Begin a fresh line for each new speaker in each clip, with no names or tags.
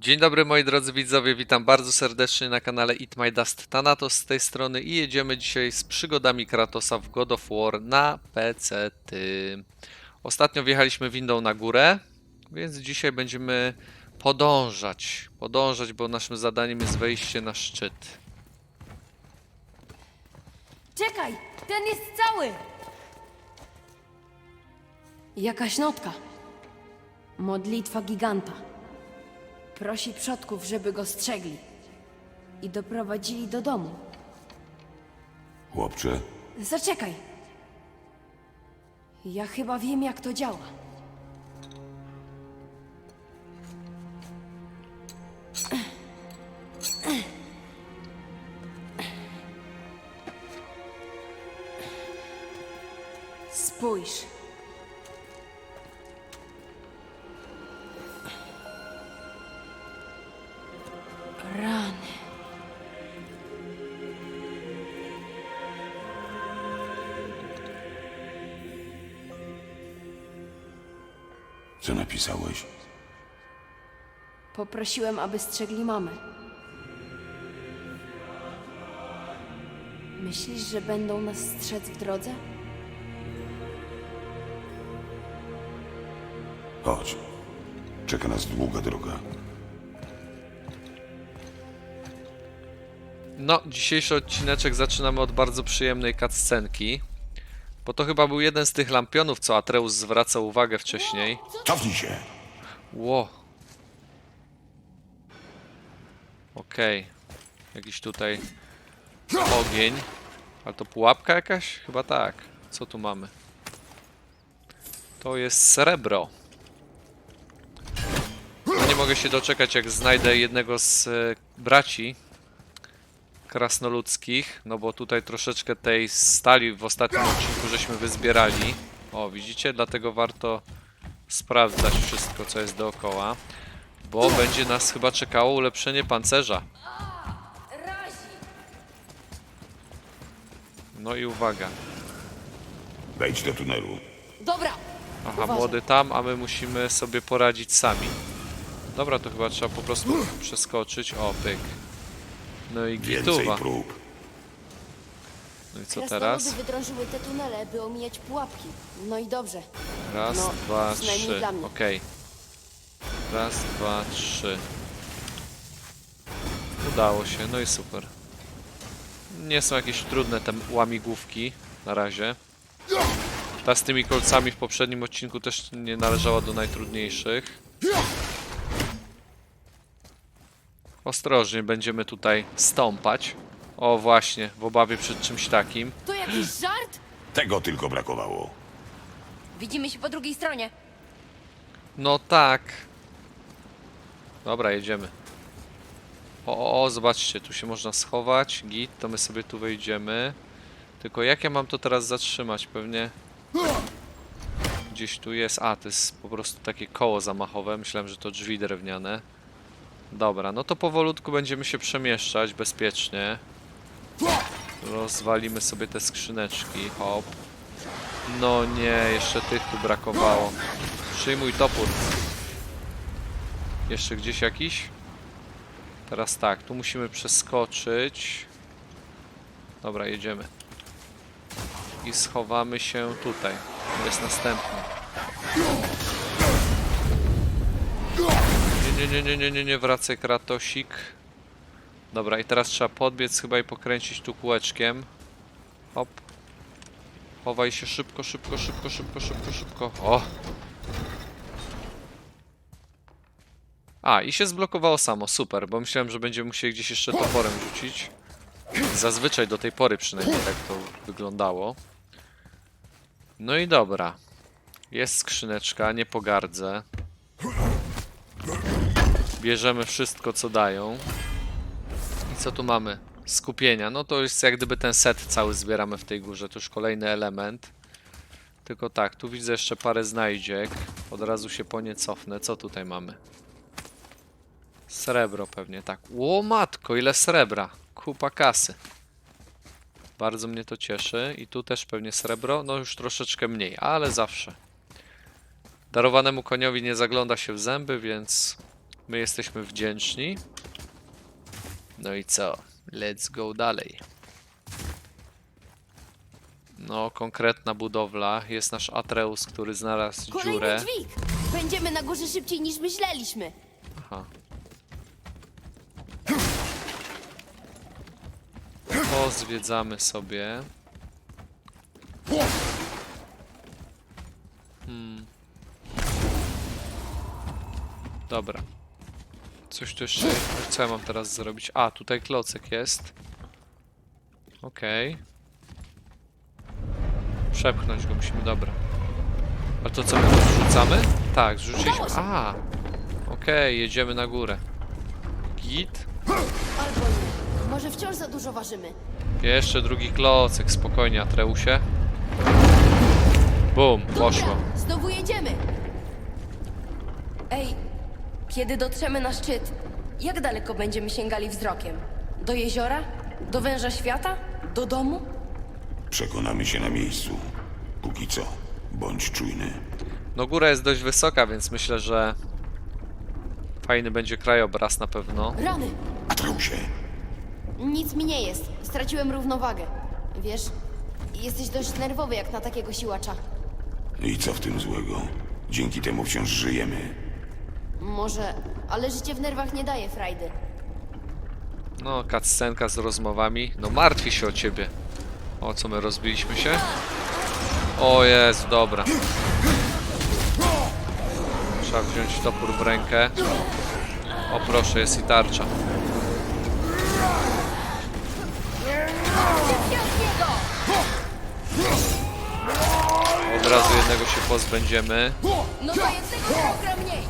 Dzień dobry moi drodzy widzowie, witam bardzo serdecznie na kanale Eat My Dust Thanatos z tej strony i jedziemy dzisiaj z przygodami Kratosa w God of War na PC. -ty. Ostatnio wjechaliśmy windą na górę, więc dzisiaj będziemy podążać, podążać, bo naszym zadaniem jest wejście na szczyt.
Czekaj! Ten jest cały! Jakaś notka. Modlitwa giganta. Prosi przodków, żeby go strzegli. I doprowadzili do domu.
Chłopcze,
Zaczekaj. Ja chyba wiem, jak to działa. Spójrz.
Co napisałeś?
Poprosiłem, aby strzegli mamy. Myślisz, że będą nas strzec w drodze?
Chodź. Czeka nas długa droga.
No, dzisiejszy odcineczek zaczynamy od bardzo przyjemnej cutscenki, bo to chyba był jeden z tych lampionów, co Atreus zwracał uwagę wcześniej.
Cofnij się!
Ło. Okej. Jakiś tutaj ogień. Ale to pułapka jakaś? Chyba tak. Co tu mamy? To jest srebro. No nie mogę się doczekać, jak znajdę jednego z e, braci krasnoludzkich, no bo tutaj troszeczkę tej stali w ostatnim odcinku żeśmy wyzbierali. O, widzicie? Dlatego warto sprawdzać wszystko, co jest dookoła, bo będzie nas chyba czekało ulepszenie pancerza. No i uwaga.
Wejdź do tunelu.
Dobra!
Aha, młody tam, a my musimy sobie poradzić sami. Dobra, to chyba trzeba po prostu przeskoczyć. O, pyk. No i
Więcej
gituwa.
prób.
No i co teraz?
Krasnoludy wydrążyły te tunele, by omijać pułapki. No i dobrze.
Raz,
No,
dwa,
przynajmniej
trzy.
dla mnie.
Okej. Raz, dwa, trzy. Udało się, no i super. Nie są jakieś trudne te łamigłówki na razie. Ta z tymi kolcami w poprzednim odcinku też nie należała do najtrudniejszych. Ostrożnie będziemy tutaj stąpać. O właśnie, w obawie przed czymś takim.
To jakiś żart?
Tego tylko brakowało.
Widzimy się po drugiej stronie.
No tak. Dobra, jedziemy. O, o, o, zobaczcie, tu się można schować. Git, to my sobie tu wejdziemy. Tylko jak ja mam to teraz zatrzymać? Pewnie gdzieś tu jest. A, to jest po prostu takie koło zamachowe. Myślałem, że to drzwi drewniane. Dobra, no to powolutku będziemy się przemieszczać bezpiecznie. Rozwalimy sobie te skrzyneczki. Hop. No nie, jeszcze tych tu brakowało. Przyjmuj topór. Jeszcze gdzieś jakiś? Teraz tak, tu musimy przeskoczyć. Dobra, jedziemy. I schowamy się tutaj. Jest następny. Nie, nie, nie, nie, nie, nie, wracaj Kratosik. Dobra, i teraz trzeba podbiec chyba i pokręcić tu kółeczkiem. Hop. Chowaj się szybko, szybko, szybko, szybko, szybko, szybko. O! A, i się zblokowało samo, super, bo myślałem, że będziemy musieli gdzieś jeszcze toporem rzucić. Zazwyczaj do tej pory przynajmniej tak to wyglądało. No i dobra. Jest skrzyneczka, nie pogardzę. Bierzemy wszystko, co dają. I co tu mamy? Skupienia. No to jest jak gdyby ten set cały zbieramy w tej górze. To już kolejny element. Tylko tak, tu widzę jeszcze parę znajdziek. Od razu się po nie cofnę. Co tutaj mamy? Srebro pewnie, tak. Ło matko, ile srebra. Kupa kasy. Bardzo mnie to cieszy. I tu też pewnie srebro. No już troszeczkę mniej, ale zawsze. Darowanemu koniowi nie zagląda się w zęby, więc My jesteśmy wdzięczni. No i co? Let's go dalej. No, konkretna budowla. Jest nasz Atreus, który znalazł
Kolejny
dziurę.
dźwig! Będziemy na górze szybciej niż myśleliśmy.
Aha. Pozwiedzamy sobie. Hmm. Dobra. Coś tu jeszcze... Co ja mam teraz zrobić? A, tutaj klocek jest. Okej. Przepchnąć go musimy, dobra. A to co, my go zrzucamy? Tak, zrzuciliśmy. A, Okej, jedziemy na górę. Git.
Albo nie. Może wciąż za dużo ważymy.
Jeszcze drugi klocek, spokojnie, Atreusie. Bum, poszło.
Znowu jedziemy.
Ej, kiedy dotrzemy na szczyt, jak daleko będziemy sięgali wzrokiem? Do jeziora? Do węża świata? Do domu?
Przekonamy się na miejscu. Póki co, bądź czujny.
No góra jest dość wysoka, więc myślę, że fajny będzie krajobraz na pewno.
Rany!
Atreusie,
Nic mi nie jest. Straciłem równowagę. Wiesz, jesteś dość nerwowy jak na takiego siłacza.
i co w tym złego? Dzięki temu wciąż żyjemy.
Może, ale życie w nerwach nie daje frajdy.
No, cutscenka z rozmowami. No martwi się o ciebie. O, co my rozbiliśmy się? O Jezu, dobra. Trzeba wziąć topór w rękę. O proszę, jest i tarcza. Od razu jednego się pozbędziemy.
No to jednego kroka mniej!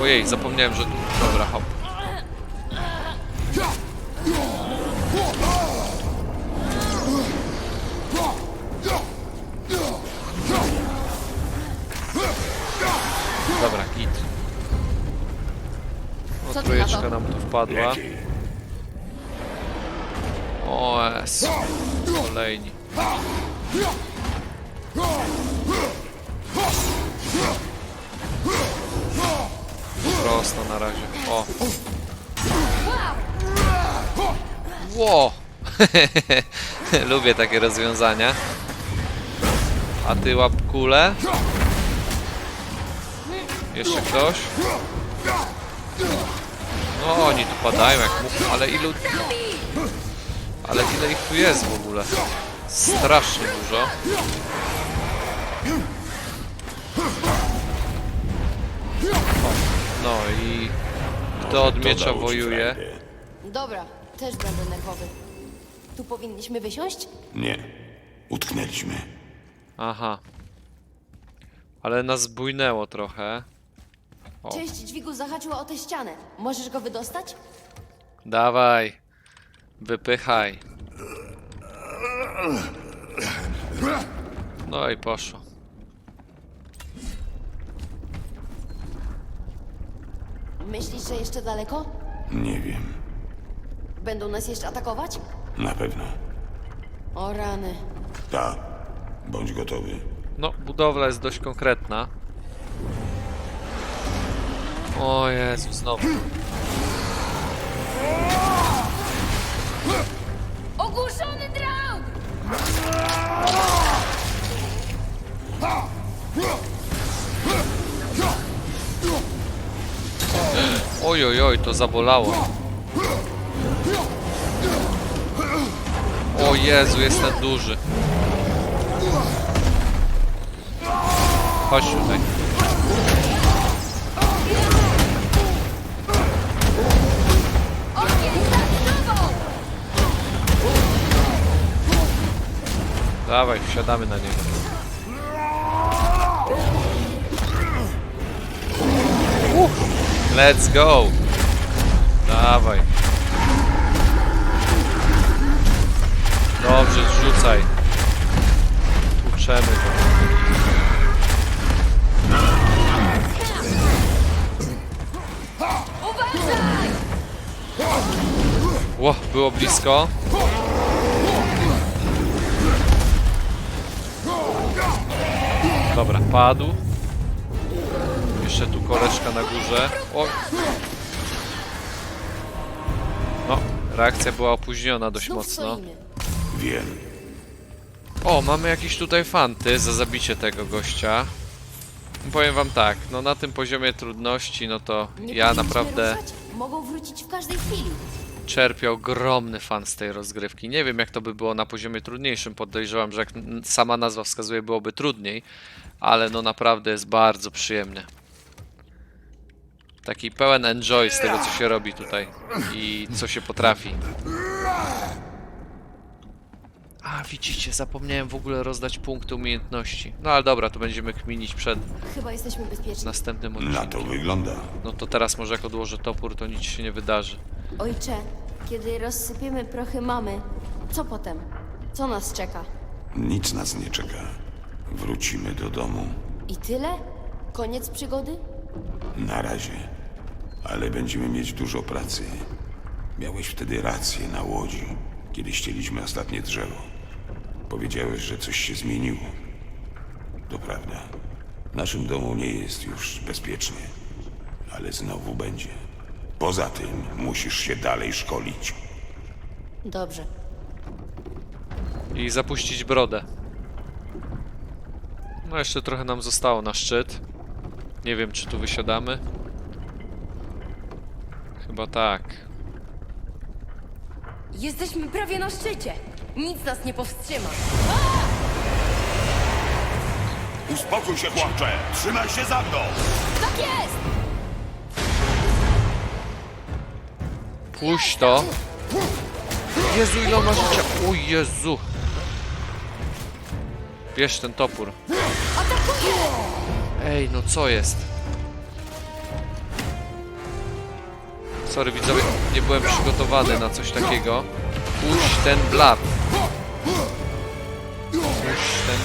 Ojej, zapomniałem, że. Dobra, hop. Dobra, git. O, trójeczka nam tu wpadła. O, jest. Kolejni. Prosto na razie. O. Ło! Lubię takie rozwiązania. A ty łap kulę. Jeszcze ktoś? No oni tu padają jak muchy, ale ilu... Ale ile ich tu jest w ogóle? Strasznie dużo. No i kto od miecza wojuje?
Dobra, też będę nerwowy. Tu powinniśmy wysiąść?
Nie. Utknęliśmy.
Aha. Ale nas bujnęło trochę. O.
Część dźwigu zahaczyła o tę ścianę. Możesz go wydostać?
Dawaj. Wypychaj. No i poszło.
Myślisz, że jeszcze daleko?
Nie wiem.
Będą nas jeszcze atakować?
Na pewno.
O rany.
Tak. Bądź gotowy.
No, budowla jest dość konkretna. O Jezu, znowu.
Ogłuszony draug!
Oj, oj, oj, to zabolało. O Jezu, jest ten duży. Chodź tutaj. Dawaj, wsiadamy na niego. Let's go. Dawaj. Dobrze, zrzucaj. Tłuczemy go. Ło, było blisko. Dobra, padł. Jeszcze tu koleżka na górze. O! No, reakcja była opóźniona dość
Znów
mocno.
stoimy.
Wiem.
O, mamy jakieś tutaj fanty za zabicie tego gościa. Powiem wam tak, no na tym poziomie trudności, no to
Nie
ja
powinniśmy
naprawdę
ruszać? Mogą wrócić w każdej chwili.
czerpię ogromny fan z tej rozgrywki. Nie wiem jak to by było na poziomie trudniejszym, podejrzewam, że jak n- sama nazwa wskazuje byłoby trudniej, ale no naprawdę jest bardzo przyjemny. Taki pełen enjoy z tego co się robi tutaj i co się potrafi. A widzicie, zapomniałem w ogóle rozdać punkty umiejętności. No ale dobra, to będziemy kminić przed
Chyba jesteśmy bezpieczni.
następnym
Na
odcinkiem.
to wygląda.
No to teraz może jak odłożę topór, to nic się nie wydarzy.
Ojcze, kiedy rozsypiemy prochy mamy, co potem? Co nas czeka?
Nic nas nie czeka. Wrócimy do domu.
I tyle? Koniec przygody?
Na razie. Ale będziemy mieć dużo pracy. Miałeś wtedy rację na łodzi, kiedy ścieliśmy ostatnie drzewo. Powiedziałeś, że coś się zmieniło. To prawda. W naszym domu nie jest już bezpiecznie. Ale znowu będzie. Poza tym musisz się dalej szkolić.
Dobrze.
I zapuścić brodę. No jeszcze trochę nam zostało na szczyt. Nie wiem, czy tu wysiadamy. Chyba tak.
Jesteśmy prawie na szczycie. Nic nas nie powstrzyma.
Uspokój się, chłopcze! Trzymaj się za mną!
Tak jest!
Puść to. Jezu, ile ma życia. O Jezu. Bierz ten topór. Ej, no co jest? Sorry widzowie, nie byłem przygotowany na coś takiego. Puść ten blat. Puść ten...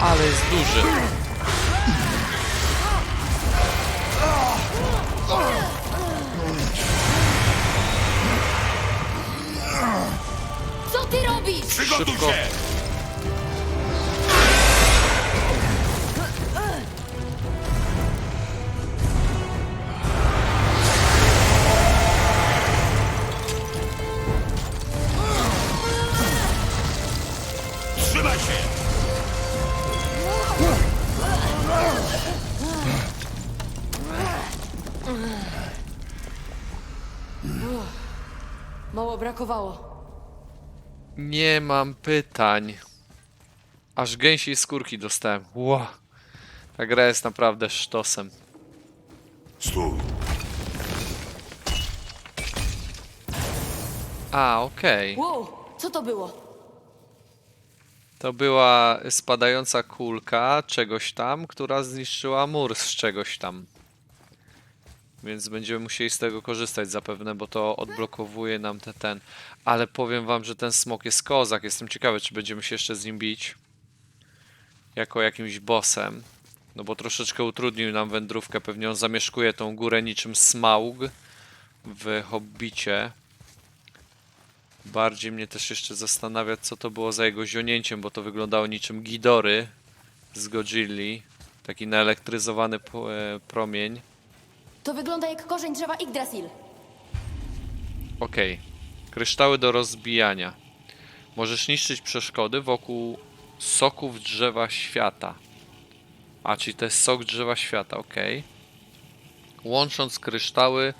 Ale jest duży.
Co ty robisz?
Przygotuj
Szybko.
Brakowało.
Nie mam pytań. Aż gęsiej skórki dostałem. Ła. Ta gra jest naprawdę sztosem.
Stój!
A, okej.
Wow, co to było?
To była spadająca kulka czegoś tam, która zniszczyła mur z czegoś tam. Więc będziemy musieli z tego korzystać zapewne, bo to odblokowuje nam te ten. Ale powiem wam, że ten smok jest kozak. Jestem ciekawy, czy będziemy się jeszcze z nim bić. Jako jakimś bossem. No bo troszeczkę utrudnił nam wędrówkę. Pewnie on zamieszkuje tą górę niczym Smaug w Hobbicie. Bardziej mnie też jeszcze zastanawia, co to było za jego zionięciem, bo to wyglądało niczym Gidory z Godzilli. Taki naelektryzowany e, promień.
To wygląda jak korzeń drzewa Yggdrasil.
Okej. Kryształy do rozbijania. Możesz niszczyć przeszkody wokół soków drzewa świata. A, czyli to jest sok drzewa świata, okej. Łącząc kryształy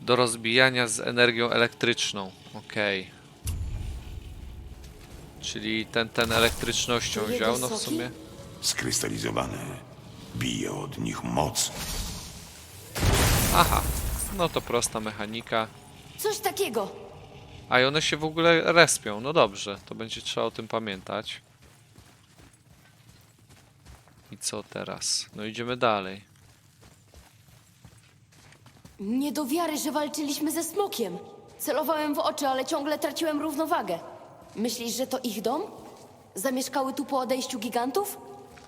do rozbijania z energią elektryczną. Okej. Czyli ten, ten elektrycznością
To
wziął, no w
soki?
sumie.
Skrystalizowane. Bije od nich moc.
Aha. No to prosta mechanika.
Coś takiego.
A i one się w ogóle respią. No dobrze, to będzie trzeba o tym pamiętać. I co teraz? No idziemy dalej.
Nie do wiary, że walczyliśmy ze smokiem. Celowałem w oczy, ale ciągle traciłem równowagę. Myślisz, że to ich dom? Zamieszkały tu po odejściu gigantów?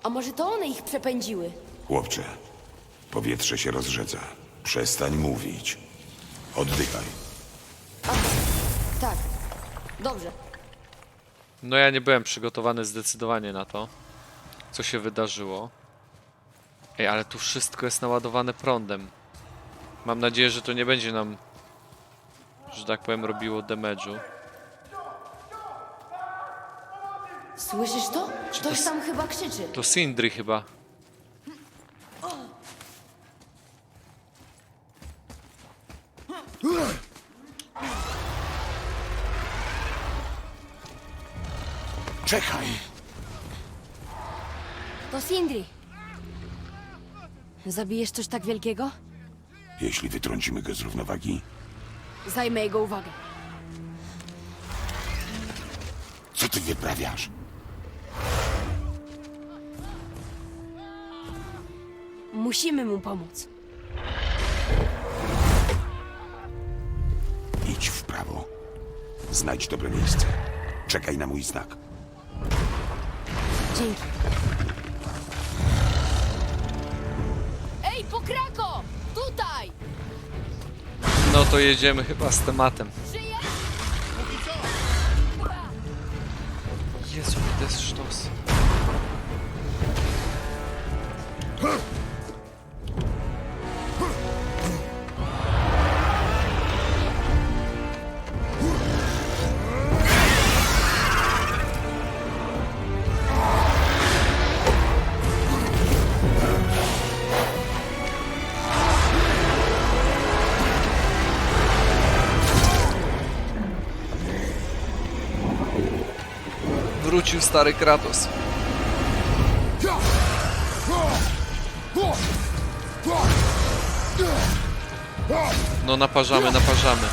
A może to one ich przepędziły?
Chłopcze, powietrze się rozrzedza. Przestań mówić. Oddychaj.
Tak. Dobrze.
No ja nie byłem przygotowany zdecydowanie na to, co się wydarzyło. Ej, ale tu wszystko jest naładowane prądem. Mam nadzieję, że to nie będzie nam, że tak powiem, robiło damage'u.
Słyszysz to?
to
Ktoś tam chyba krzyczy.
To Sindri chyba.
Czekaj!
To Sindri. Zabijesz coś tak wielkiego?
Jeśli wytrącimy go z równowagi,
Zajmę jego uwagę.
co ty wyprawiasz?
Musimy mu pomóc.
Idź w prawo. Znajdź dobre miejsce. Czekaj na mój znak.
Dzięki. Ej, pokrako! Tutaj!
No to jedziemy chyba z tematem. Stary Kratos. No naparzamy, naparzamy.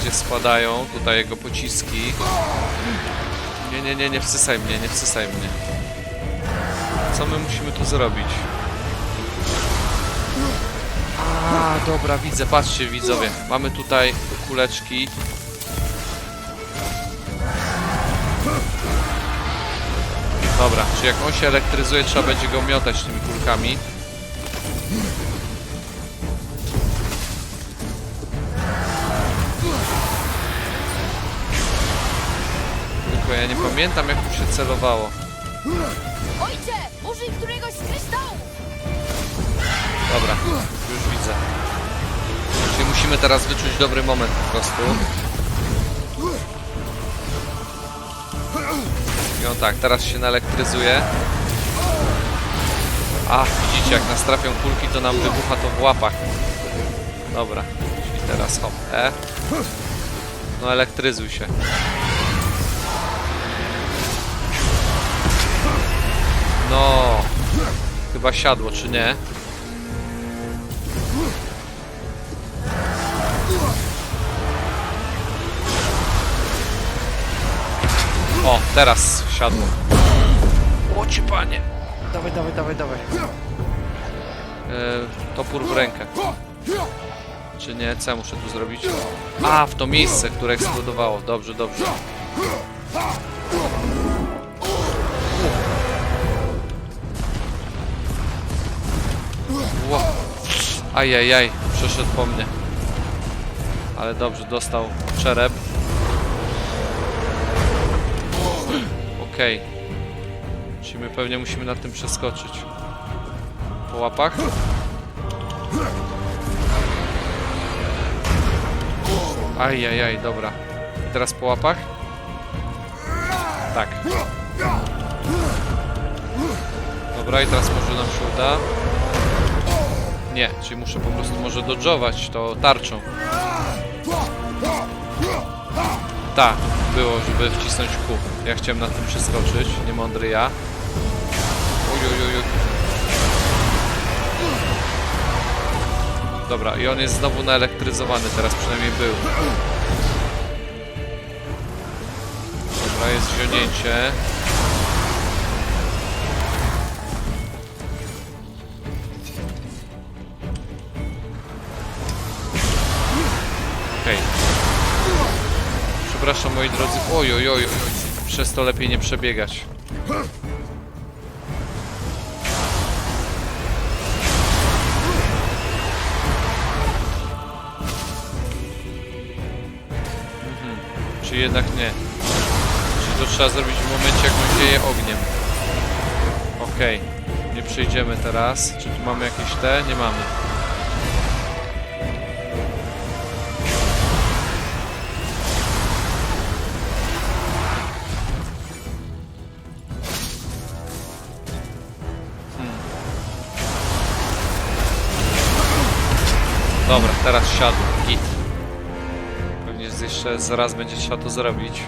Gdzie spadają, tutaj jego pociski. Nie, nie, nie, nie wsysaj mnie, nie wsysaj mnie. Co my musimy tu zrobić? A, dobra, widzę, patrzcie widzowie. Mamy tutaj kuleczki. Dobra, czy jak on się elektryzuje, trzeba będzie go miotać tymi kulkami. Tylko ja nie pamiętam jak tu się celowało.
Ojcze! Użyj któregoś z kryształów!
Dobra, już widzę. Czyli musimy teraz wyczuć dobry moment po prostu. I on tak, teraz się naelektryzuje. A, widzicie, jak nas trafią kulki, to nam wybucha to w łapach. Dobra, czyli teraz hop, E. No elektryzuj się. No, chyba siadło, czy nie? O, teraz siadło. O ci panie. Dawaj, dawaj, dawaj, dawaj. E, topór w rękę. Czy nie? Co ja muszę tu zrobić? A, w to miejsce, które eksplodowało. Dobrze, dobrze. Ajajaj, przeszedł po mnie. Ale dobrze, dostał czerep. Okej. Czyli my pewnie musimy nad tym przeskoczyć. Po łapach? Ajajaj, dobra. I teraz po łapach? Tak. Dobra, i teraz może nam się uda. Nie, czyli muszę po prostu może dodżować to tarczą. Tak, było, żeby wcisnąć Q. Ja chciałem na tym przeskoczyć, niemądry ja. Ujujujuj. Dobra, i on jest znowu naelektryzowany, teraz przynajmniej był. Dobra, jest wziąnięcie. Przepraszam moi drodzy. Oj, oj, oj, oj. Przez to lepiej nie przebiegać. Mhm. Czy jednak nie? Czy to trzeba zrobić w momencie, jak on zieje ogniem? Okej. Nie przejdziemy teraz. Czy tu mamy jakieś te? Nie mamy. Dobra, teraz siadł. Git. Pewnie jeszcze zaraz będzie trzeba to zrobić.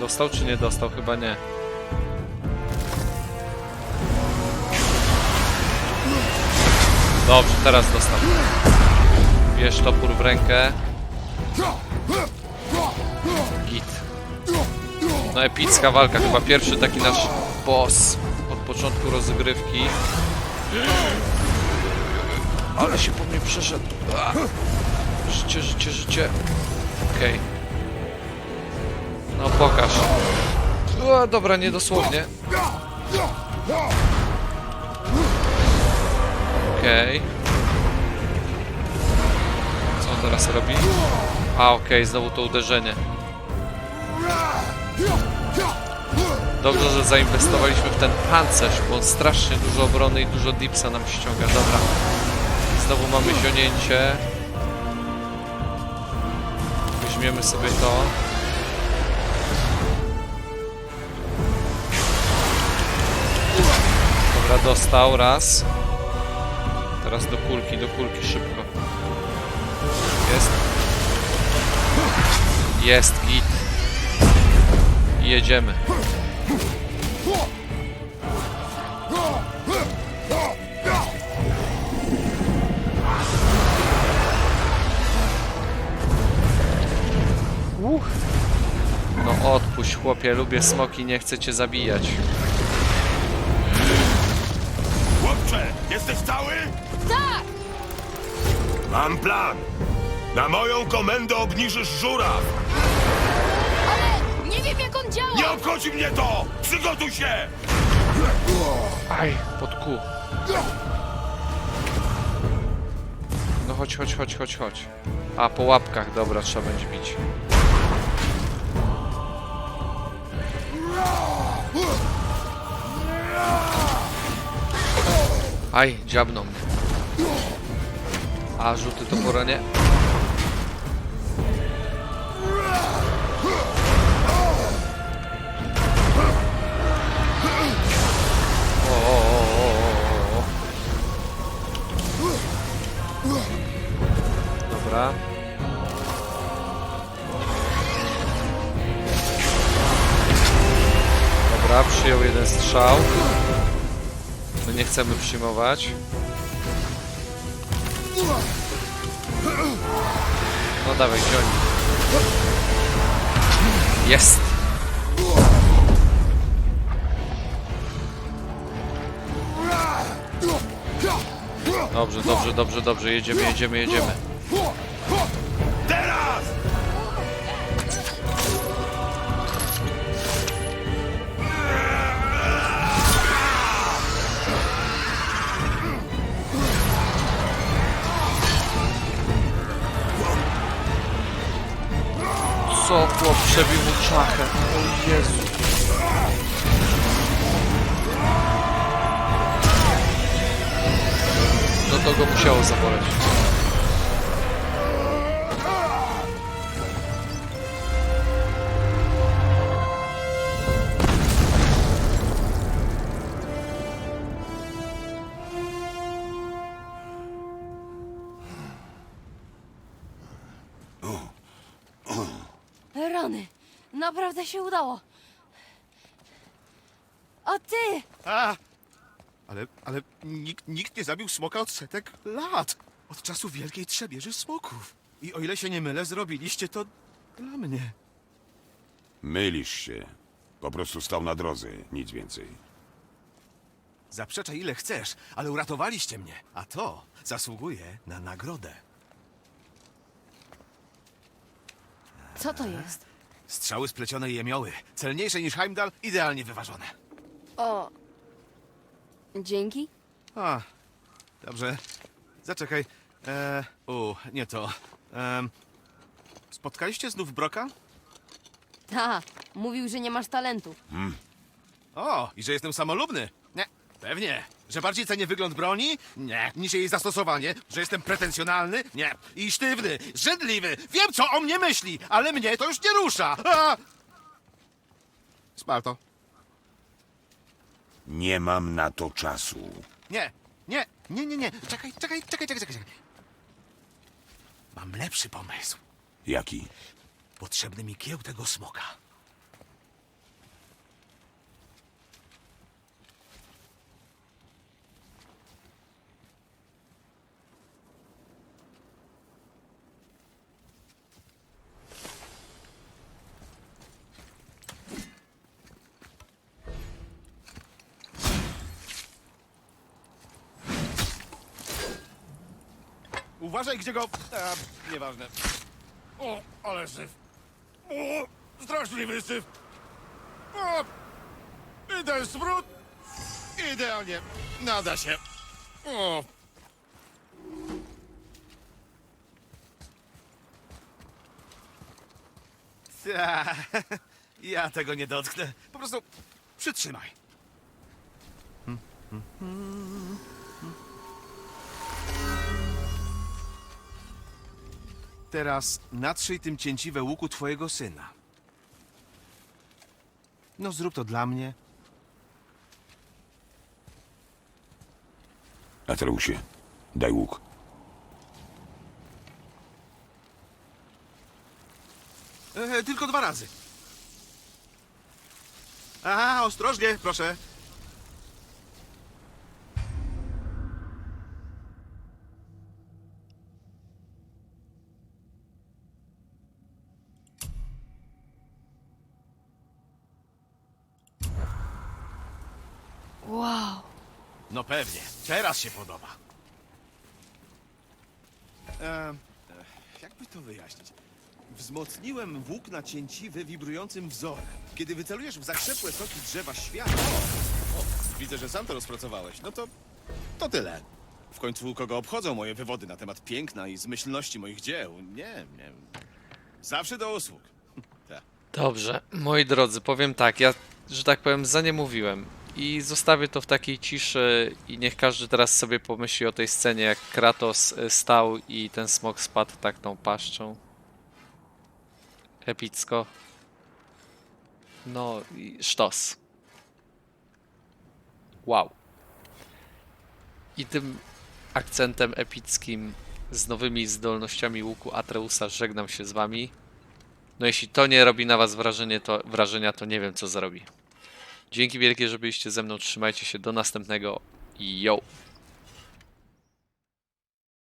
Dostał czy nie dostał? Chyba nie. Dobrze, teraz dostał. Bierz topór w rękę. Git. No epicka walka, chyba pierwszy taki nasz boss początku rozgrywki. Ale się po mnie przeszedł. Życie, życie, życie. Okej. No pokaż. O, dobra, niedosłownie. Okej. Co on teraz robi? A, okej, znowu to uderzenie. Dobrze, że zainwestowaliśmy w ten pancerz, bo strasznie dużo obrony i dużo dipsa nam ściąga. Dobra. Znowu mamy zionięcie. Weźmiemy sobie to. Dobra, dostał raz. Teraz do kulki, do kulki szybko. Jest. Jest git. I jedziemy. Chłopie, lubię smoki, nie chcę cię zabijać.
Chłopcze, jesteś cały?
Tak!
Mam plan. Na moją komendę obniżysz żuraw.
Ale nie wiem jak on działa!
Nie obchodzi mnie to! Przygotuj się!
Aj, pod kół. No chodź, chodź, chodź, chodź, chodź. A, po łapkach, dobra, trzeba będzie bić. Aj, dziabną. A, rzuty to pora nie. O, o, o, o, o, o. Dobra. Dobra, przyjął jeden strzał. Chcemy przyjmować. No dawaj, wziąć. Jest! Dobrze, dobrze, dobrze, dobrze, jedziemy, jedziemy, jedziemy. Co chłop przebił mu czachę? O Jezu. No to go musiało zaboleć.
Naprawdę się udało. A ty!
A! Ale, ale nikt, nikt nie zabił smoka od setek lat. Od czasu wielkiej trzebieży smoków. I o ile się nie mylę, zrobiliście to dla mnie.
Mylisz się. Po prostu stał na drodze, nic więcej.
Zaprzeczaj ile chcesz, ale uratowaliście mnie. A to zasługuje na nagrodę.
Co to jest?
Strzały splecione jemioły. Celniejsze niż Heimdall, idealnie wyważone.
O. Dzięki?
A, dobrze. Zaczekaj. E, u, nie to. Em, spotkaliście znów Broka?
Ta, mówił, że nie masz talentu.
O, i że jestem samolubny? Nie, pewnie. Że bardziej cenię wygląd broni? Nie. Niż jej zastosowanie? Że jestem pretensjonalny? Nie. I sztywny, zrzędliwy. Wiem, co o mnie myśli, ale mnie to już nie rusza. A! Spal to.
Nie mam na to czasu.
Nie, nie, nie, nie, nie. Czekaj, czekaj, czekaj, czekaj, czekaj. Mam lepszy pomysł.
Jaki?
Potrzebny mi kieł tego smoka. Uważaj, gdzie go... A, nieważne.
O, ale syf. O, straszliwy syf. O, i ten smród. Idealnie. Nada się. O,
Ta, ja tego nie dotknę. Po prostu przytrzymaj. Teraz natrzyj tym cięciwe łuku twojego syna. No zrób to dla mnie.
Atreusie, daj łuk.
E, tylko dwa razy. Aha, ostrożnie, proszę. Pewnie, teraz się podoba. E, jakby to wyjaśnić? Wzmocniłem włókna cięciwe wibrującym wzorem. Kiedy wycelujesz w zakrzepłe soki drzewa świata... O, widzę, że sam to rozpracowałeś. No to... to tyle. W końcu kogo obchodzą moje wywody na temat piękna i zmyślności moich dzieł? Nie, nie. Zawsze do usług. Tak.
Dobrze, moi drodzy, powiem tak, ja, że tak powiem, za nie mówiłem i zostawię to w takiej ciszy i niech każdy teraz sobie pomyśli o tej scenie, jak Kratos y, stał i ten smok spadł tak tą paszczą. Epicko. No i sztos. Wow. I tym akcentem epickim z nowymi zdolnościami łuku Atreusa żegnam się z wami. No jeśli to nie robi na was wrażenie, to, wrażenia, to nie wiem co zrobi. Dzięki wielkie, że byliście ze mną. Trzymajcie się do następnego. Yo!